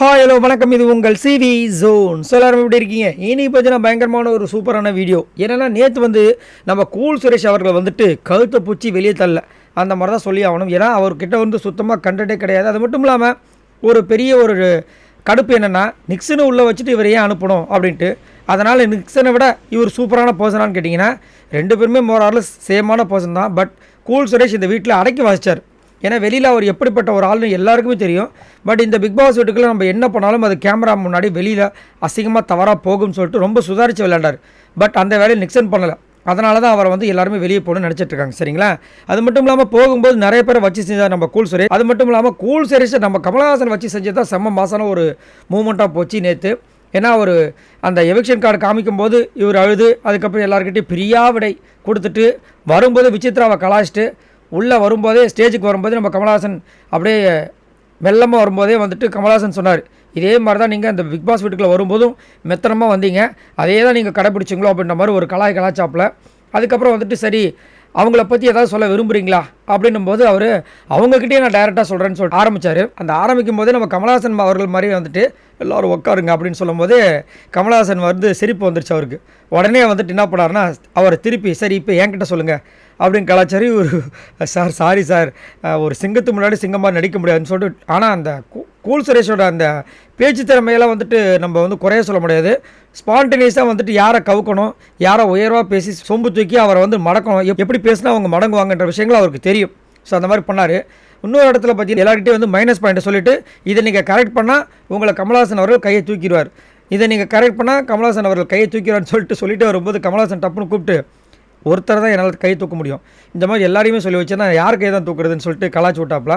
Hi hello வணக்கம். இது உங்கள் சிவி ஜோன் ஸோ எல்லாரும் எப்படி இருக்கீங்க? இனி பார்த்தீங்கன்னா பயங்கரமான ஒரு சூப்பரான வீடியோ என்னென்னா நேற்று வந்து நம்ம கூல் சுரேஷ் அவர்கள் வந்துட்டு கழுத்தை பூச்சி வெளியே தள்ள அந்த மாதிரி தான் சொல்லி ஆகணும். ஏன்னா அவர்கிட்ட வந்து சுத்தமாக கண்டட்டே கிடையாது. அது மட்டும் இல்லாமல் ஒரு பெரிய ஒரு கடுப்பு என்னென்னா நிக்சனை உள்ளே வச்சுட்டு இவர் ஏன் அனுப்பணும் அப்படின்ட்டு. அதனால் நிக்சனை விட இவர் சூப்பரான பர்சனான்னு கேட்டிங்கன்னா ரெண்டு பேருமே மோராரில் சேமான பர்சன் தான். பட் கூல் சுரேஷ் இந்த வீட்டில் அடக்கி வாசித்தார் ஏன்னா வெளியில் அவர் எப்படிப்பட்ட ஒரு ஆள்னு எல்லாருக்குமே தெரியும். பட் இந்த பிக் பாஸ் வீட்டுக்குள்ளே நம்ம என்ன பண்ணாலும் அது கேமரா முன்னாடி வெளியில் அசிங்கமாக தவறாக போகும்னு சொல்லிட்டு ரொம்ப சுதாரித்து விளையாண்டார். பட் அந்த வேலையை நிக்சன் பண்ணலை. அதனால தான் அவரை வந்து எல்லாருமே வெளியே போகணும்னு நினச்சிட்டு இருக்காங்க. சரிங்களா? அது மட்டும் இல்லாமல் போகும்போது நிறைய பேரை வச்சு செஞ்சார் நம்ம கூல் சுரேஷ் அது மட்டும் இல்லாமல் கூல் சுரேஷை நம்ம கமலஹாசன் வச்சு செஞ்சது தான் செம்ம மாசான ஒரு மூமெண்ட்டாக போச்சு நேற்று ஏன்னா ஒரு அந்த எவிக்ஷன் கார்டு காமிக்கும்போது இவர் அழுது அதுக்கப்புறம் எல்லாருக்கிட்டையும் பிரியாவிடை கொடுத்துட்டு வரும்போது விசித்ராவை கலாச்சிட்டு உள்ளே வரும்போதே ஸ்டேஜுக்கு வரும்போது நம்ம கமல்ஹாசன் அப்படியே மெல்லமாக வரும்போதே வந்துட்டு கமல்ஹாசன் சொன்னார். இதே மாதிரி தான் நீங்கள் அந்த பிக் பாஸ் வீட்டுக்குள்ளே வரும்போதும் மெத்தனமாக வந்தீங்க. அதே தான் நீங்கள் கடைப்பிடிச்சிங்களோ அப்படின்ற மாதிரி ஒரு கலாய் கலாச்சாப்பில். அதுக்கப்புறம் வந்துட்டு சரி அவங்கள பற்றி ஏதாவது சொல்ல விரும்புகிறீங்களா அப்படின்னும் போது அவர் அவங்கக்கிட்டே நான் டைரெக்டாக சொல்கிறேன்னு சொல்லிட்டு ஆரம்பித்தார் அந்த ஆரம்பிக்கும் போதே நம்ம கமலஹாசன் அவர்கள் மாதிரி வந்துட்டு எல்லோரும் உட்காருங்க அப்படின்னு சொல்லும்போது கமலஹாசன் வந்து சிரிப்பு வந்துருச்சு அவருக்கு. உடனே வந்துட்டு என்ன பண்ணாருன்னா அவரை திருப்பி சரி இப்போ என்கிட்ட சொல்லுங்கள் அப்படின்னு கலாச்சாரி ஒரு சார் சாரி. சார் ஒரு சிங்கத்து முன்னாடி சிங்கமாக நடிக்க முடியாதுன்னு சொல்லிட்டு ஆனால் அந்த கூல் சுரேஷோட அந்த பேச்சு திறமையெல்லாம் வந்துட்டு நம்ம வந்து குறைய சொல்ல முடியாது. ஸ்பான்டேனியஸாக வந்துட்டு யாரை கவுக்கணும் யாரை உயர்வாக பேசி சொம்பு தூக்கி அவரை வந்து மடக்கணும் எப்படி பேசினா அவங்க மடங்குவாங்கன்ற விஷயங்கள் அவருக்கு தெரியும். ஸோ அந்த மாதிரி பண்ணார். இன்னொரு இடத்துல பார்த்தீங்கன்னா எல்லார்கிட்டையும் வந்து மைனஸ் பாயிண்ட்டை சொல்லிவிட்டு இதை நீங்கள் கரெக்ட் பண்ணால் உங்களை கமலஹாசன் அவர்கள் கையை தூக்கிடுவார். இதை நீங்கள் கரெக்ட் பண்ணால் கமலஹாசன் அவர்கள் கையை தூக்கிடுவார்னு சொல்லிட்டு சொல்லிட்டு வரும்போது கமலஹாசன் டப்புன்னு கூப்பிட்டு ஒருத்தர் தான் என்னால் கை தூக்க முடியும். இந்த மாதிரி எல்லாரையுமே சொல்லி வச்சேன்னா யார் கை தான் தூக்குறதுன்னு சொல்லிட்டு கலாச்சி விட்டாப்ல.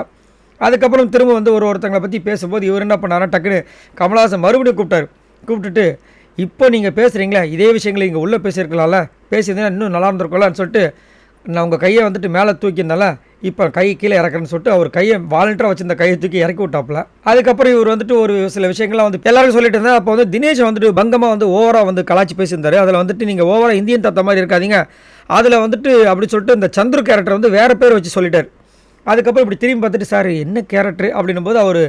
அதுக்கப்புறம் திரும்ப வந்து ஒரு ஒருத்தங்களை பற்றி பேசும்போது இவர் என்ன பண்ணாரா டக்குன்னு கமலஹாசன் மறுபடியும் கூப்பிட்டாரு. கூப்பிட்டுட்டு இப்போ நீங்கள் பேசுகிறீங்களே இதே விஷயங்களை இங்கே உள்ளே பேசியிருக்கலாம்ல? பேசியிருந்தீங்கன்னா இன்னும் நல்லா இருந்திருக்கும்லன்னு சொல்லிட்டு நான் உங்கள் கையை வந்துட்டு மேலே தூக்கியிருந்தால இப்போ கை கீழே இறக்குறேன்னு சொல்லிட்டு அவர் கையை வாலண்டராக வச்சிருந்த கையை தூக்கி இறக்கி விட்டாப்புல. அதுக்கப்புறம் இவர் வந்துட்டு ஒரு சில விஷயங்கள்லாம் வந்து எல்லாரும் சொல்லிட்டு இருந்தால் அப்போ வந்து தினேஷ் வந்துட்டு பங்கமாக வந்து ஓவராக வந்து கலாச்சி பேசியிருந்தார். அதில் வந்துட்டு நீங்கள் ஓவராக இந்தியன் தத்த மாதிரி இருக்காதீங்க. அதில் வந்துட்டு அப்படி சொல்லிட்டு இந்த சந்துரு கேரக்டர் வந்து வேறு பேர் வச்சு சொல்லிட்டார். அதுக்கப்புறம் இப்படி திரும்பி பார்த்துட்டு சார் என்ன கேரக்டர் அப்படின்னும் போது அவர்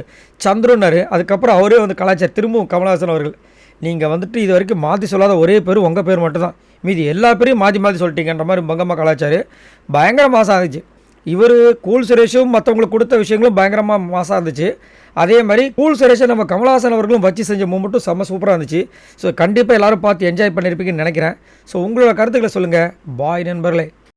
சந்துருன்னாரு. அதுக்கப்புறம் அவரே வந்து கலாச்சார் திரும்பவும் கமலஹாசன் அவர்கள் நீங்கள் வந்துட்டு இது வரைக்கும் மாற்றி சொல்லாத ஒரே பேர் உங்கள் பேர் மட்டும்தான். மீதி எல்லா பேரையும் மாற்றி மாற்றி சொல்லிட்டீங்கன்ற மாதிரி பங்கம்மா கலாச்சார். பயங்கர மாதம் ஆகுச்சு இவர் கூல் சுரேஷும் மற்றவங்களுக்கு கொடுத்த விஷயங்களும் பயங்கரமாக மாசாக இருந்துச்சு. அதே மாதிரி கூல் சுரேஷை நம்ம கமலஹாசன் அவர்களும் வச்சு செஞ்ச மூமெண்ட்டும் செம்ம சூப்பராக இருந்துச்சு. ஸோ கண்டிப்பாக எல்லாரும் பார்த்து என்ஜாய் பண்ணியிருப்பீங்கன்னு நினைக்கிறேன். ஸோ உங்களோட கருத்துக்களை சொல்லுங்கள் பாய் நண்பர்களே.